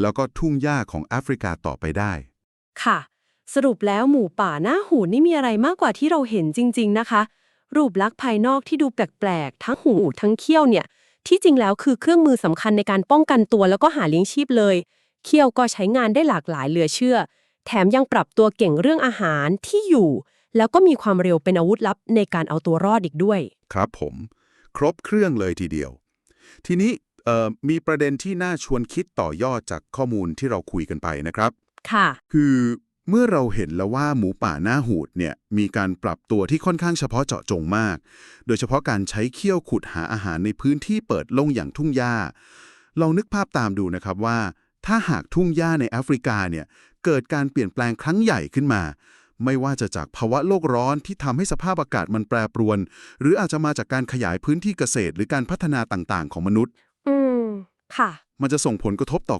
แล้วก็ทุ่งหญ้าของแอฟริกาต่อไปได้ ค่ะ สรุปแล้วหมูป่าหน้าหูนี่มีอะไรมากกว่าที่เราเห็นจริง ๆ นะคะ รูปลักษณ์ภายนอกที่ดูแปลกๆ ทั้งหูทั้งเขี้ยวเนี่ย ที่จริงแล้วคือเครื่องมือสำคัญในการป้องกันตัวแล้วก็หาเลี้ยงชีพเลย เขี้ยวก็ใช้งานได้หลากหลายเหลือเชื่อ แถมยังปรับตัวเก่งเรื่องอาหารที่อยู่ แล้วก็มีความเร็วเป็นอาวุธลับในการเอาตัวรอดอีกด้วย ครับผม ครบเครื่องเลยทีเดียว ทีนี้เอ่อ มีประเด็นที่น่าชวนคิดต่อยอดจากข้อมูลที่เราคุยกันไปนะครับ ค่ะ คือเมื่อเราเห็นแล้วว่าหมูป่าหน้าหูดเนี่ยมีการปรับตัวที่ค่อนข้างเฉพาะเจาะจงมาก โดยเฉพาะการใช้เขี้ยวขุดหาอาหารในพื้นที่เปิดโล่งอย่างทุ่งหญ้า ลองนึกภาพตามดูนะครับว่า ถ้าหากทุ่งหญ้าในแอฟริกาเนี่ยเกิดการเปลี่ยนแปลงครั้งใหญ่ขึ้นมา ไม่ว่าจะจากภาวะโลกร้อนที่ทำให้สภาพอากาศมันแปรปรวน หรืออาจจะมาจากการขยายพื้นที่เกษตร หรือการพัฒนาต่างๆ ของมนุษย์อืม ค่ะ มันจะส่งผลกระทบต่อ